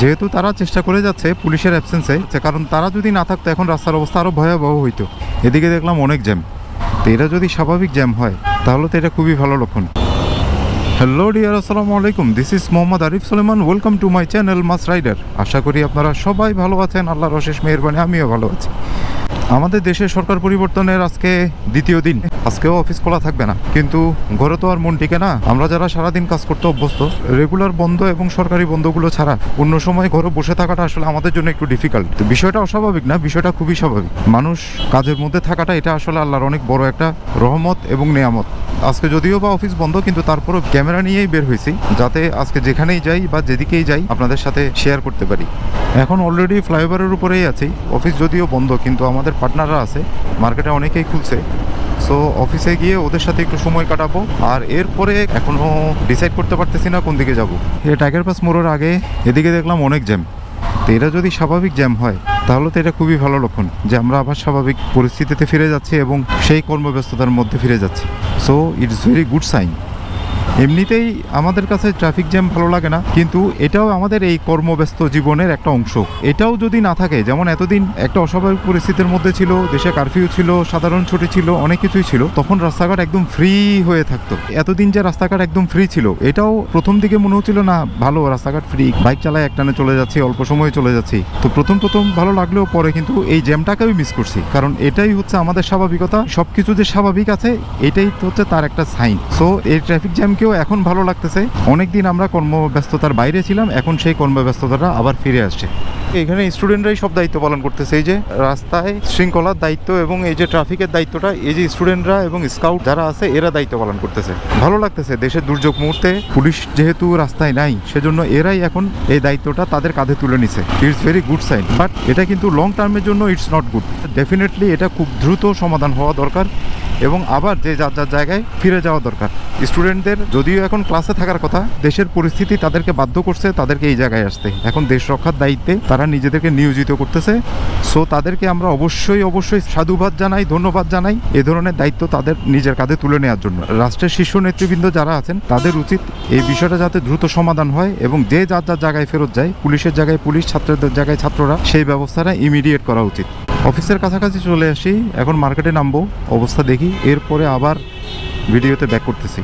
যেহেতু তারা চেষ্টা করে যাচ্ছে পুলিশের অ্যাবসেন্সে কারণ তারা যদি না থাকতো এখন রাস্তার অবস্থা আরও ভয়াবহ হইতো। এদিকে দেখলাম অনেক জ্যাম। তো এটা যদি স্বাভাবিক জ্যাম হয়, তাহলে তো এটা খুবই ভালো লক্ষণ। হ্যালো ডিয়ার আসসালামু আলাইকুম। This is Mohammad Arif Suleman. Welcome to my channel mass rider আশা করি আপনারা সবাই ভালো আছেন। আল্লাহর অশেষ মেহরবানি, আমিও ভালো আছি। আমাদের দেশে সরকার পরিবর্তনের আজকে দ্বিতীয় দিন। আজকেও অফিস খোলা থাকবে না। কিন্তু ঘরে তো আর মন টিকে না। আমরা যারা সারাদিন কাজ করতে অভ্যস্ত, রেগুলার বন্ধ এবং সরকারি বন্ধগুলো ছাড়া অন্য সময় ঘরে বসে থাকাটা আসলে আমাদের জন্য একটু ডিফিকাল্ট বিষয়টা অস্বাভাবিক না? বিষয়টা খুবই স্বাভাবিক। মানুষ কাজের মধ্যে থাকাটা এটা আসলে আল্লাহর অনেক বড় একটা রহমত এবং নেয়ামত। আজকে যদিও বা অফিস বন্ধ, কিন্তু তারপরও ক্যামেরা নিয়েই বের হয়েছি, যাতে আজকে যেখানেই যাই বা যেদিকেই যাই আপনাদের সাথে শেয়ার করতে পারি। এখন অলরেডি ফ্লাইওভারের উপরেই আছি, অফিস যদিও বন্ধ, কিন্তু আমাদের পার্টনাররা আছে মার্কেটে অনেকেই খুলছে। সো অফিসে গিয়ে ওদের সাথে একটু সময় কাটাবো, আর এরপরে এখনও ডিসাইড করতে পারতেছি না কোন দিকে যাব। এই টাইগার পাস মোড়ের আগে, এদিকে দেখলাম অনেক জ্যাম তো এটা যদি স্বাভাবিক জ্যাম হয় তাহলে তো এটা খুবই ভালো লক্ষণ যে আমরা আবার স্বাভাবিক পরিস্থিতিতে ফিরে যাচ্ছি এবং সেই কর্মব্যস্ততার মধ্যে ফিরে যাচ্ছি। So it's very good sign এমনিতেই আমাদের কাছে ট্রাফিক জ্যাম ভালো লাগে না, কিন্তু এটাও আমাদের এই কর্মব্যস্ত জীবনের একটা অংশ। এটাও যদি না থাকে, যেমন এতদিন একটা অস্বাভাবিক পরিস্থিতির মধ্যে ছিল, দেশে কারফিউ ছিল, সাধারণ ছুটি ছিল, অনেক কিছুই ছিল, তখন রাস্তাঘাট একদম ফ্রি হয়ে থাকতো। এতদিন যে রাস্তাঘাট একদম ফ্রি ছিল, এটাও প্রথম দিকে মনে হচ্ছিল, না, ভালো, রাস্তাঘাট ফ্রি বাইক চালায় একটানে চলে যাচ্ছি, অল্প সময়ে চলে যাচ্ছি। তো প্রথম প্রথম ভালো লাগলেও পরে কিন্তু এই জ্যামটাকেও মিস করছি, কারণ এটাই হচ্ছে আমাদের স্বাভাবিকতা। সবকিছু যে স্বাভাবিক আছে, এটাই হচ্ছে তার একটা সাইন সো এই ট্রাফিক জ্যামকেও এখন ভালো লাগতেছে। অনেকদিন আমরা কর্মব্যস্ততার বাইরে ছিলাম, এখন সেই কর্মব্যস্ততাটা আবার ফিরে আসছে। এখানে স্টুডেন্টরাই সব দায়িত্ব পালন করতেছে, এই যে রাস্তায় শৃঙ্খলার দায়িত্ব এবং এই যে ট্রাফিকের দায়িত্বটা, এই যে স্টুডেন্টরা এবং স্কাউট যারা আছে, এরা দায়িত্ব পালন করতেছে। ভালো লাগতেছে দেশের দুর্যোগ মুহূর্তে, পুলিশ যেহেতু রাস্তায় নাই, সেজন্য এরাই এখন এই দায়িত্বটা তাদের কাঁধে তুলে নিছে। It's very good sign but এটা কিন্তু লং টার্মের জন্য ইটস নট গুড ডেফিনেটলি এটা খুব দ্রুত সমাধান হওয়া দরকার। এবং আবার যে যার যার জায়গায় ফিরে যাওয়া দরকার। স্টুডেন্টদের যদিও এখন ক্লাসে থাকার কথা, দেশের পরিস্থিতি তাদেরকে বাধ্য করছে, তাদেরকে এই জায়গায় আসতে। এখন দেশ রক্ষার দায়িত্বে তারা নিজেদেরকে নিয়োজিত করতেছে। সো তাদেরকে আমরা অবশ্যই অবশ্যই সাধুবাদ জানাই, ধন্যবাদ জানাই এ ধরনের দায়িত্ব তাদের নিজের কাঁধে তুলে নেওয়ার জন্য। রাষ্ট্রের শীর্ষ নেতৃবৃন্দ যারা আছেন, তাদের উচিত এই বিষয়টা যাতে দ্রুত সমাধান হয় এবং যে যার যার জায়গায় ফেরত যায়, পুলিশের জায়গায় পুলিশ, ছাত্রদের জায়গায় ছাত্ররা, সেই ব্যবস্থাটা ইমিডিয়েট করা উচিত। অফিসের কাছাকাছি চলে আসি। এখন মার্কেটে নামবো, অবস্থা দেখি, এরপরে আবার ভিডিওতে ব্যাক করতেছি।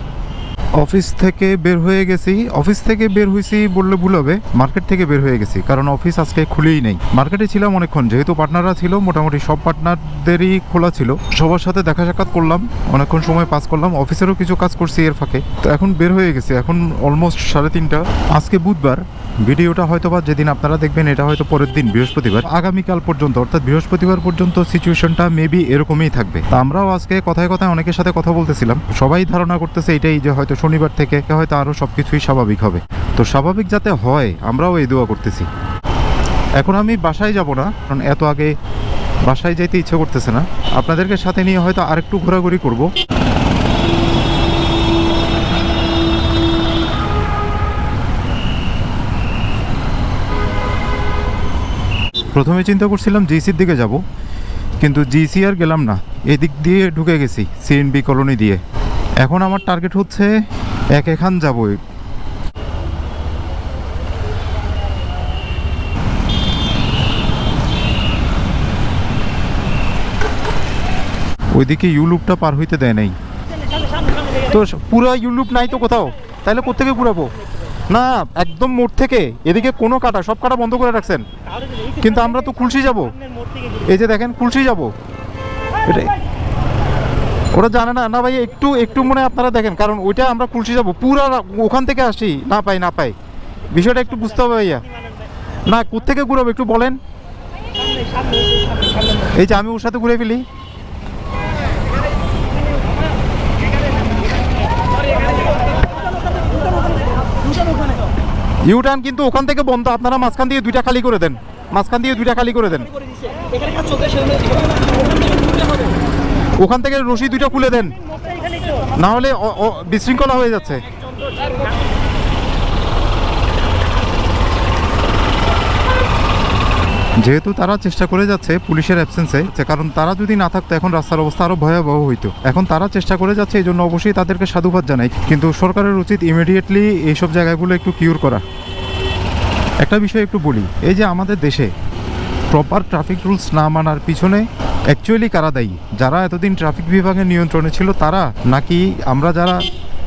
অফিস থেকে বের হয়ে গেছি, অফিস থেকে বের হয়েছি বললে ভুল হবে, মার্কেট থেকে বের হয়ে গেছি, কারণ অফিস আজকে খুলেই নেই। মার্কেটে ছিলাম অনেকক্ষণ, যেহেতু পার্টনাররা ছিল, মোটামুটি সব পার্টনারদেরই খোলা ছিল। সবার সাথে দেখা সাক্ষাৎ করলাম, অনেকক্ষণ সময় পাস করলাম, অফিসেরও কিছু কাজ করছি এর ফাঁকে। তো এখন বের হয়ে গেছি, এখন অলমোস্ট সাড়ে তিনটা। আজকে বুধবার ভিডিওটা হয়তো বা যেদিন আপনারা দেখবেন এটা হয়তো পরের দিন, বৃহস্পতিবার। আগামীকাল পর্যন্ত, অর্থাৎ বৃহস্পতিবার পর্যন্ত সিচুয়েশনটা মেবি এরকমই থাকবে। তা আমরাও আজকে কথায় কথায় অনেকের সাথে কথা বলতেছিলাম। সবাই ধারণা করতেছে এটাই যে হয়তো শনিবার থেকে হয়তো আরও সব কিছুই স্বাভাবিক হবে। তো স্বাভাবিক যাতে হয়, আমরাও এই দোয়া করতেছি। এখন আমি বাসায় যাব না, কারণ এত আগে বাসায় যাইতে ইচ্ছে করতেছে না। আপনাদেরকে সাথে নিয়ে হয়তো আরেকটু ঘোরাঘুরি করব। প্রথমে চিন্তা করছিলাম জিসির দিকে যাব, কিন্তু জিসি আর গেলাম না। এদিক দিয়ে ঢুকে গেছি সিএনবি কলোনি দিয়ে। এখন আমার টার্গেট হচ্ছে এক এখান যাব ওইদিকে ইউলুপটা পার হইতে দেয় নাই। তো পুরো ইউলুপ নাই তো কোথাও? তাহলে কোথেকে পুরাবো? না, একদম মোড় থেকে। এদিকে কোনো কাটা, সব কাটা বন্ধ করে রাখছেন। কিন্তু আমরা তো খুলসি যাব। এই যে দেখেন, খুলসি যাব। এটাই ওরা জানে না। না ভাই, একটু একটু মনে আপনারা দেখেন, কারণ ওইটা আমরা খুলসি যাব। পুরা ওখান থেকে আসি না পাই না পাই। বিষয়টা একটু বুঝতে হবে ভাইয়া। না কোথেকে ঘুরাবো একটু বলেন। এই যে আমি ওর সাথে ঘুরে ফেলি। ইউটার্ন কিন্তু ওখান থেকে বন্ধ। আপনারা মাঝখান দিয়ে দুইটা খালি করে দেন। মাঝখান দিয়ে দুইটা খালি করে দেন। ওখান থেকে রশি দুইটা খুলে দেন। না হলে বিশৃঙ্খলা হয়ে যাচ্ছে। যেহেতু তারা চেষ্টা করে যাচ্ছে পুলিশের অ্যাবসেন্সে যে কারণ তারা যদি না থাকতো, এখন রাস্তার অবস্থা আরও ভয়াবহ হইতো। এখন তারা চেষ্টা করে যাচ্ছে, এই জন্য অবশ্যই তাদেরকে সাধুবাদ জানাই। কিন্তু সরকারের উচিত ইমিডিয়েটলি এইসব জায়গাগুলো একটু কিউর করা। একটা বিষয় একটু বলি, এই যে আমাদের দেশে প্রপার ট্রাফিক রুলস না মানার পিছনে অ্যাকচুয়ালি কারা দায়ী? যারা এতদিন ট্রাফিক বিভাগের নিয়ন্ত্রণে ছিল, তারা নাকি আমরা যারা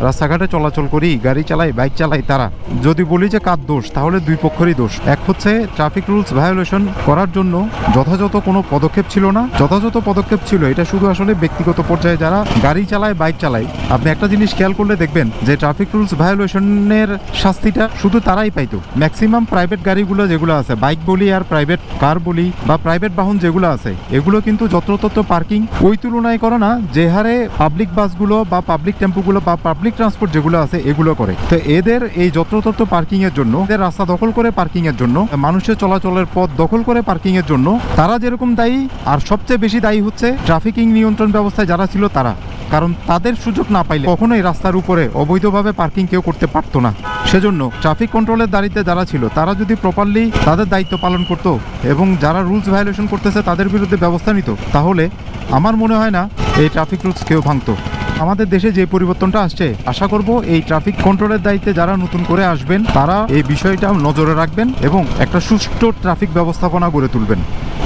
রাস্তাঘাটে চলাচল করি, গাড়ি চালাই, বাইক চালাই তারা। যদি বলি যে কার দোষ, তাহলে দুই পক্ষেরই দোষ। এক হচ্ছে ট্রাফিক রুলস ভায়োলেশন করার জন্য যথাযথ কোনো পদক্ষেপ ছিল না। যথাযথ পদক্ষেপ ছিল, এটা শুধু আসলে ব্যক্তিগত পর্যায়ে যারা গাড়ি চালায়, বাইক চালায়। আপনি একটা জিনিস খেয়াল করলে দেখবেন যে ট্রাফিক রুলস ভায়োলেশনের শাস্তিটা শুধু তারাই পাইতো। ম্যাক্সিমাম প্রাইভেট গাড়িগুলো যেগুলো আছে, বাইক বলি আর প্রাইভেট কার বলি বা প্রাইভেট বাহন যেগুলো আছে, এগুলো কিন্তু যত্রতত্র পার্কিং। ওই তুলনায় করে না, যে হারে পাবলিক বাসগুলো বা পাবলিক টেম্পুগুলো বা পাবলিক ট্রান্সপোর্ট যেগুলো আছে, এগুলো করে। তো এদের এই যত্রতত্র পার্কিং এর জন্য, এদের রাস্তা দখল করে পার্কিং এর জন্য, মানুষের চলাচলের পথ দখল করে পার্কিং এর জন্য, তারা যেরকম দায়ী, আর সবচেয়ে বেশি দায়ী হচ্ছে ট্রাফিকিং নিয়ন্ত্রণ ব্যবস্থায় যারা ছিল তারা। কারণ তাদের সুযোগ না পাইলে কখনোই রাস্তার উপরে অবৈধভাবে পার্কিং কেউ করতে পারতো না। সেজন্য ট্রাফিক কন্ট্রোলের দায়িত্বে যারা ছিল, তারা যদি প্রপারলি তাদের দায়িত্ব পালন করতো, এবং যারা রুলস ভায়োলেশন করতেছে তাদের বিরুদ্ধে ব্যবস্থা নিত, তাহলে আমার মনে হয় না এই ট্রাফিক রুলস কেউ ভাঙতো। আমাদের দেশে যে পরিবর্তনটা আসছে, আশা করব এই ট্রাফিক কন্ট্রোলের দায়িত্বে যারা নতুন করে আসবেন, তারা এই বিষয়টা নজরে রাখবেন এবং একটা সুষ্ঠু ট্রাফিক ব্যবস্থাপনা গড়ে তুলবেন,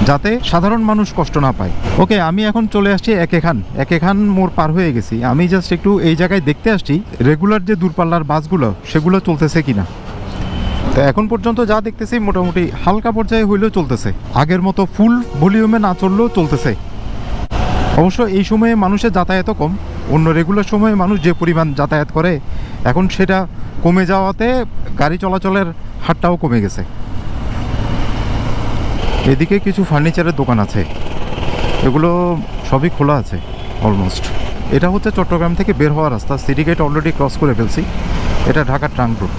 যাতে সাধারণ মানুষ কষ্ট না পায়। ওকে, আমি এখন চলে আসছি একে খান। একে খান মোড় পার হয়ে গেছি। আমি জাস্ট একটু এই জায়গায় দেখতে আসছি রেগুলার যে দূরপাল্লার বাসগুলো, সেগুলো চলতেছে কিনা। তো এখন পর্যন্ত যা দেখতেছি, মোটামুটি হালকা পর্যায়ে হইলেও চলতেছে। আগের মতো ফুল ভলিউমে না চললেও চলতেছে। অবশ্য এই সময়ে মানুষের যাতায়াতও কম। অন্য রেগুলার সময়ে মানুষ যে পরিমাণ যাতায়াত করে, এখন সেটা কমে যাওয়াতে গাড়ি চলাচলের হারটাও কমে গেছে। এদিকে কিছু ফার্নিচারের দোকান আছে। এগুলো সবই খোলা আছে অলমোস্ট এটা হচ্ছে চট্টগ্রাম থেকে বের হওয়ার রাস্তা। সিটি গেট অলরেডি ক্রস করে ফেলছি। এটা ঢাকার ট্রাঙ্ক রোড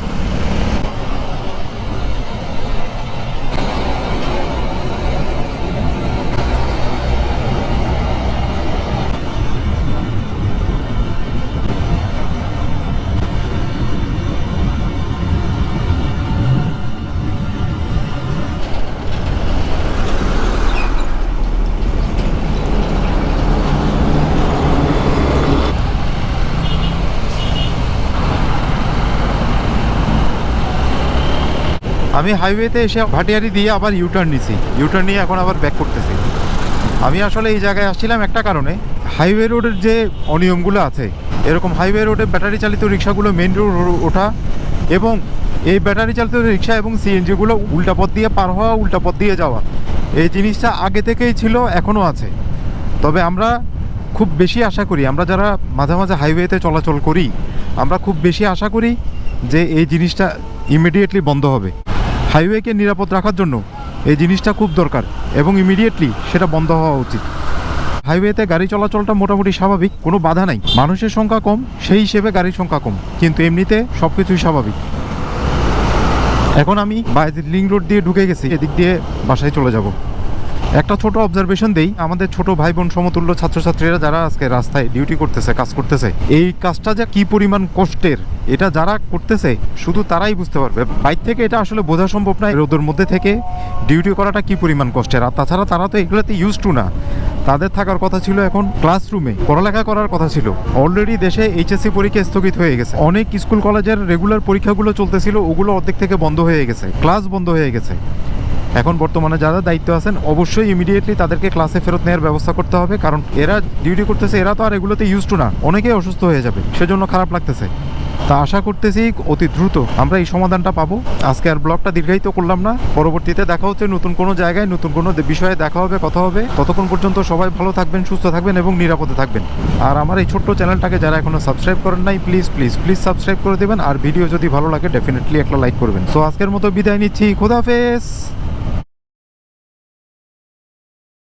আমি হাইওয়েতে এসে ভাটিয়ারি দিয়ে আবার ইউটার্ন নিছি। ইউটার্ন নিয়ে এখন আবার ব্যাক করতেছি। আমি আসলে এই জায়গায় আসছিলাম একটা কারণে হাইওয়ে রোডের যে অনিয়মগুলো আছে, এরকম হাইওয়ে রোডে ব্যাটারি চালিত রিক্সাগুলো মেন রোড ওঠা এবং এই ব্যাটারি চালিত রিক্সা এবং সিএনজিগুলো উল্টা পথ দিয়ে পার হওয়া, উল্টা পথ দিয়ে যাওয়া, এই জিনিসটা আগে থেকেই ছিল, এখনও আছে। তবে আমরা খুব বেশি আশা করি, আমরা যারা মাঝে মাঝে হাইওয়েতে চলাচল করি, আমরা খুব বেশি আশা করি যে এই জিনিসটা ইমিডিয়েটলি বন্ধ হবে। হাইওয়েকে নিরাপদ রাখার জন্য এই জিনিসটা খুব দরকার এবং ইমিডিয়েটলি সেটা বন্ধ হওয়া উচিত। হাইওয়েতে গাড়ি চলাচলটা মোটামুটি স্বাভাবিক, কোনো বাধা নাই। মানুষের সংখ্যা কম, সেই হিসেবে গাড়ির সংখ্যা কম, কিন্তু এমনিতে সব কিছুই স্বাভাবিক। এখন আমি বাইজ লিং রোড দিয়ে ঢুকে গেছি, এদিক দিয়ে বাসায় চলে যাব। একটা ছোট অবজারভেশন দেই। আমাদের ছোট ভাই বোন সমতুল্য ছাত্রছাত্রীরা যারা আজকে রাস্তায় ডিউটি করতেছে, কাজ করতেছে, এই কাজটা যে কি পরিমাণ কষ্টের, এটা যারা করতেছে, শুধু তারাই বুঝতে পারবে। বাইর থেকে এটা আসলে বোঝা সম্ভব নয়, রোদের মধ্যে থেকে ডিউটি করাটা কি পরিমাণ কষ্টের। আর তাছাড়া তারা তো এগুলোতে ইউজ টু না। তাদের থাকার কথা ছিল এখন ক্লাসরুমে পড়ালেখা করার কথা ছিল। অলরেডি দেশে এইচএসসি পরীক্ষা স্থগিত হয়ে গেছে। অনেক স্কুল কলেজের রেগুলার পরীক্ষাগুলো চলতেছিল, ওগুলো অর্ধেক থেকে বন্ধ হয়ে গেছে। ক্লাস বন্ধ হয়ে গেছে। এখন বর্তমানে যারা দায়িত্ব আছেন, অবশ্যই ইমিডিয়েটলি তাদেরকে ক্লাসে ফেরত নেওয়ার ব্যবস্থা করতে হবে, কারণ এরা ডিউটি করতেছে, এরা তো আর এগুলোতে ইউজ টু না। অনেকেই অসুস্থ হয়ে যাবে, সেজন্য খারাপ লাগতেছে। তা আশা করতেছি অতি দ্রুত আমরা এই সমাধানটা পাবো। আজকে আর ব্লগটা দীর্ঘায়িত করলাম না। পরবর্তীতে দেখা হচ্ছে নতুন কোনো জায়গায়, নতুন কোনো বিষয়ে দেখা হবে, কথা হবে। ততক্ষণ পর্যন্ত সবাই ভালো থাকবেন, সুস্থ থাকবেন এবং নিরাপদে থাকবেন। আর আমার এই ছোট্ট চ্যানেলটাকে যারা এখনও সাবস্ক্রাইব করেন নাই প্লিজ প্লিজ প্লিজ সাবস্ক্রাইব করে দেবেন। আর ভিডিও যদি ভালো লাগে ডেফিনেটলি একটা লাইক করবেন। সো আজকের মতো বিদায় নিচ্ছি। খোদাফেজ